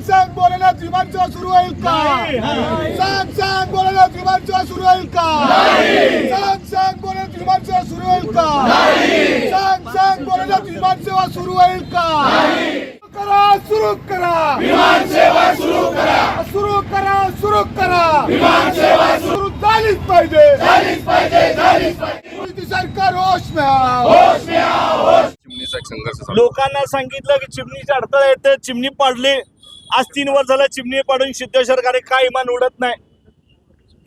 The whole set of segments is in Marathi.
सांग सांग बोलण्यात विमान सेवा सुरू होईल का? सांग सांग बोलण्यात विमान सेवा सुरू होईल का? सांग सांग बोलण्यात विमान सेवा सुरू होईल का? सांग सांग बोलण्यात विमान सेवा सुरू होईल का? करा सुरू करा. विमान सेवा सुरू करा. सुरू करा सुरू करा. विमान सेवा सुरू झालीच पाहिजे. झालीच पाहिजे झालीच पाहिजे. सरकार होश में आओ संघर्ष चालू आहे. लोकांना सांगितलं की चिमणीची अडथळा येते चिमणी पाडली. आज तीन वर्ष झालं चिमणी पाडून सिद्धेश्वर गाडी काय इमान उडत नाही.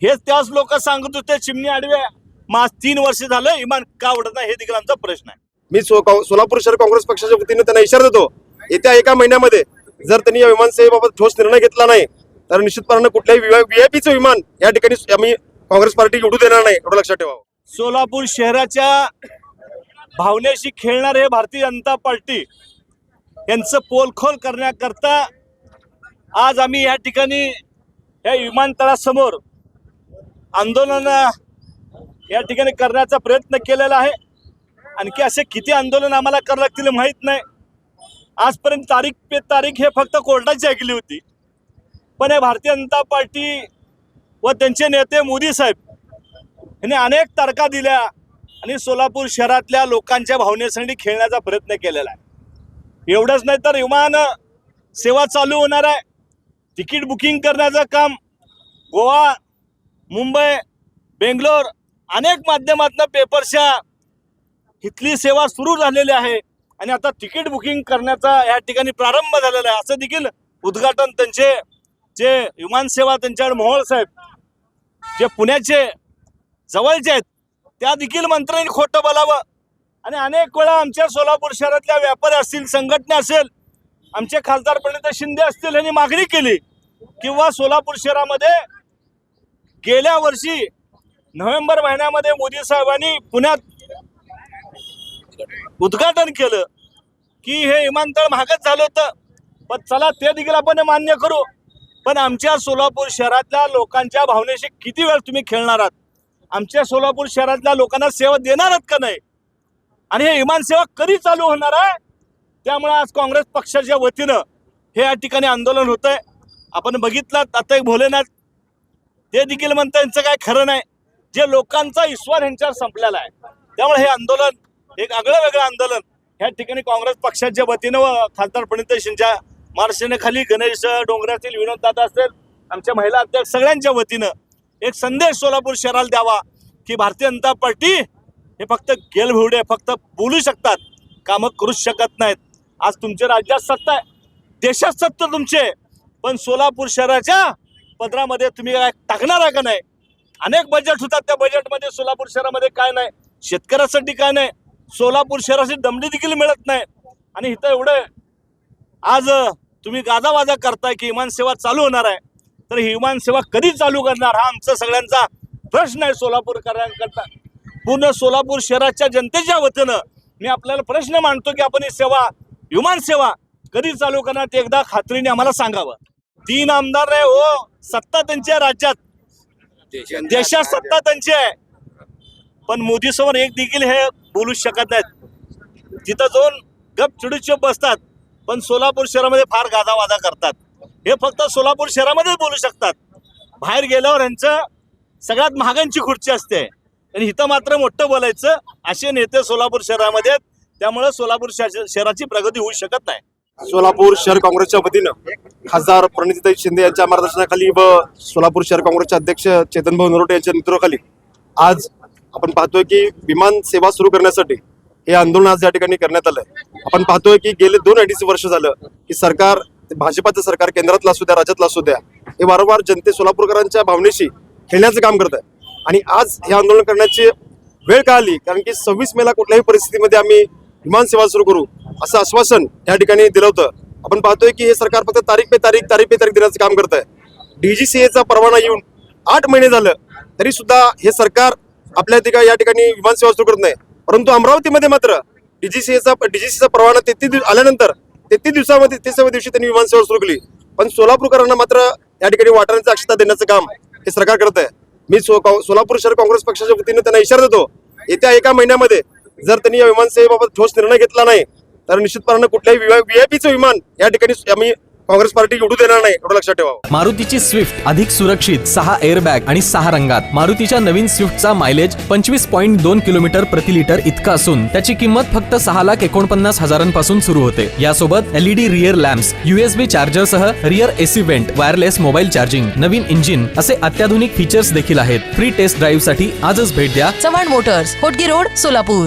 हेच त्याच लोक सांगत होते चिमणी आडव्या मग आज तीन वर्ष झालं इमान का उडत नाही हे देखील आमचा प्रश्न आहे. मी सोलापूर शहर काँग्रेस पक्षाच्या वतीने त्यांना इशारा देतो. येत्या एका महिन्यामध्ये जर त्यांनी या विमानसेवेबाबत ठोस निर्णय घेतला नाही तर निश्चितपणाने कुठल्याही व्हीआयपीचं विमान या ठिकाणी आम्ही काँग्रेस पार्टी उडू देणार नाही एवढं लक्षात ठेवावं सोलापूर शहराच्या भावनेशी खेळणारे हे भारतीय जनता पार्टी यांचं पोलखोल करण्याकरता आज आम्ही या ठिकाणी या विमानतळासमोर आंदोलन या ठिकाणी करण्याचा प्रयत्न केलेला आहे. आणखी असे किती आंदोलन आम्हाला करावं लागतील माहीत नाही. आजपर्यंत तारीख पे तारीख हे फक्त कोर्टाची ऐकली होती. पण हे भारतीय जनता पार्टी व त्यांचे नेते मोदी साहेब यांनी अनेक तारखा दिल्या आणि सोलापूर शहरातल्या लोकांच्या भावनेसाठी खेळण्याचा प्रयत्न केलेला आहे. एवढंच नाही तर विमान सेवा चालू होणार आहे. तिकीट बुकिंग करण्याचं काम गोवा मुंबई बेंगलोर अनेक माध्यमातून पेपरच्या इथली सेवा सुरू झालेली आहे. आणि आता तिकीट बुकिंग करण्याचा या ठिकाणी प्रारंभ झालेला आहे. असं देखील उद्घाटन त्यांचे जे विमानसेवा त्यांच्याकडे मोहोळ साहेब जे पुण्याचे जवळचे आहेत त्या देखील मंत्र्यांनी खोटं बोलावं. आणि अनेक वेळा आमच्या सोलापूर शहरातल्या व्यापारी असतील संघटना असेल आमचे खासदार प्रणित शिंदे असतील यांनी मागणी केली किंवा सोलापूर शहरामध्ये गेल्या वर्षी नोव्हेंबर महिन्यामध्ये मोदी साहेबांनी पुण्यात उद्घाटन केलं की हे विमानतळ महागच झालं होतं. पण चला ते देखील आपण मान्य करू. पण आमच्या सोलापूर शहरातल्या लोकांच्या भावनेशी किती वेळ तुम्ही खेळणार आहात? आमच्या सोलापूर शहरातल्या लोकांना सेवा देणार आहात का नाही? आणि हे विमानसेवा कधी चालू होणार आहे? त्यामुळे आज काँग्रेस पक्षाच्या वतीनं हे या ठिकाणी आंदोलन होत आहे आपण बघितलं आता एक भोलेनाथ ते देखील म्हणतात यांचं काय खरं नाही. जे लोकांचा विश्वास यांच्यावर संपलेला आहे. त्यामुळे हे आंदोलन एक आगळं वेगळं आंदोलन ह्या ठिकाणी काँग्रेस पक्षाच्या वतीनं व खासदार प्रणित शिंच्या मार्गदर्शनाखाली गणेश डोंगरातील विनोददादा असेल आमच्या महिला अध्यक्ष सगळ्यांच्या वतीनं एक संदेश सोलापूर शहराला द्यावा की भारतीय जनता पार्टी हे फक्त गेलभिवडे फक्त बोलू शकतात कामं करूच शकत नाहीत. आज तुमच्या राज्यात सत्ता आहे. देशात सत्ता तुमचे पण सोलापूर शहराच्या पदरामध्ये तुम्ही काय टाकणार आहे का नाही? अनेक बजेट होतात. त्या बजेटमध्ये सोलापूर शहरामध्ये काय नाही? शेतकऱ्यासाठी काय नाही? सोलापूर शहराची दमडी देखील मिळत नाही. आणि इथं एवढं आज तुम्ही गाजावाजा करताय की विमानसेवा चालू होणार आहे. तर ही विमान सेवा कधी चालू करणार? हा आमचा सगळ्यांचा प्रश्न आहे सोलापूरकरांकरता पूर्ण सोलापूर शहराच्या जनतेच्या वतीनं मी आपल्याला प्रश्न मांडतो की आपण ही सेवा विमान सेवा कधी चालू करणार ते एकदा खात्रीने आम्हाला सांगावं. तीन आमदार आहे हो सत्ता त्यांच्या राज्यात. देशात सत्ता त्यांची आहे. पण मोदी समोर एक देखील हे बोलू शकत नाहीत. तिथं जाऊन गप चिडूचूप बसतात. पण सोलापूर शहरामध्ये फार गाजावाजा करतात. हे फक्त सोलापूर शहरामध्येच बोलू शकतात. बाहेर गेल्यावर यांचं सगळ्यात महागांची खुर्ची असते. आणि इथं मात्र मोठं बोलायचं असे नेते सोलापूर शहरामध्ये आहेत. त्यामुळे सोलापूर शहर- शहराची प्रगती होऊ शकत नाही. सोलापूर शहर काँग्रेसच्या वतीनं खासदार प्रणितीताई शिंदे यांच्या मार्गदर्शनाखाली व सोलापूर शहर काँग्रेसचे अध्यक्ष चेतन भाऊ नरोटे यांच्या नेतृत्वाखाली आज आपण पाहतोय की विमान सेवा सुरू करण्यासाठी हे आंदोलन आज या ठिकाणी करण्यात आलंय. आपण पाहतोय की गेले दोन अडीच वर्ष झालं की सरकार ते भाजपाचं सरकार केंद्रातलं असू द्या राज्यातलं असू द्या हे वारंवार जनते सोलापूरकरांच्या भावनेशी खेळण्याचं काम करत आहे आणि आज हे आंदोलन करण्याची वेळ का आली? कारण की सव्वीस मेला कुठल्याही परिस्थितीमध्ये आम्ही विमान सेवा सुरू करू असं आश्वासन या ठिकाणी दिलं होतं. आपण पाहतोय की हे सरकार फक्त तारीख पे तारीख तारीख पे तारीख देण्याचं काम करत आहे डीजीसीएचा परवाना येऊन आठ महिने झालं तरी सुद्धा हे सरकार आपल्या ठिकाणी या ठिकाणी विमान सेवा सुरू करत नाही. परंतु अमरावतीमध्ये मात्र डीजीसीएचा डीजीसीचा परवाना तेहतीस दिवस आल्यानंतर तेहतीस दिवसामध्ये तेसाव्या दिवशी त्यांनी विमान सेवा सुरू केली. पण सोलापूरकरांना मात्र या ठिकाणी वाटाण्याचं अक्षता देण्याचं काम हे सरकार करत आहे मी सो सोलापूर शहर काँग्रेस पक्षाच्या वतीनं त्यांना इशारा देतो. येत्या एका महिन्यामध्ये जर त्यांनी या विमान सेवेबाबत ठोस निर्णय घेतला नाही तर निश्चितपणाने कुठल्याही व्हीआयपीचं विमान या ठिकाणी आम्ही काँग्रेस पार्टी उडू देणार नाही एवढं लक्षात ठेवावं. मारुतीची स्विफ्ट अधिक सुरक्षित सहा एअरबॅग आणि सहा रंगात. मारुतीच्या नवीन स्विफ्टचा मायलेज पंचवीस पॉईंट दोन किलोमीटर प्रति लिटर इतका असून त्याची किंमत फक्त सहा लाख एकोणपन्नास हजारांपासून सुरू होते. यासोबत LED rear lamps USB charger सह rear AC vent wireless mobile charging नवीन इंजिन असे अत्याधुनिक फीचर्स देखील आहेत. फ्री टेस्ट ड्राईव्हसाठी आजच भेट द्या. Chavan motors Hotgi road Solapur.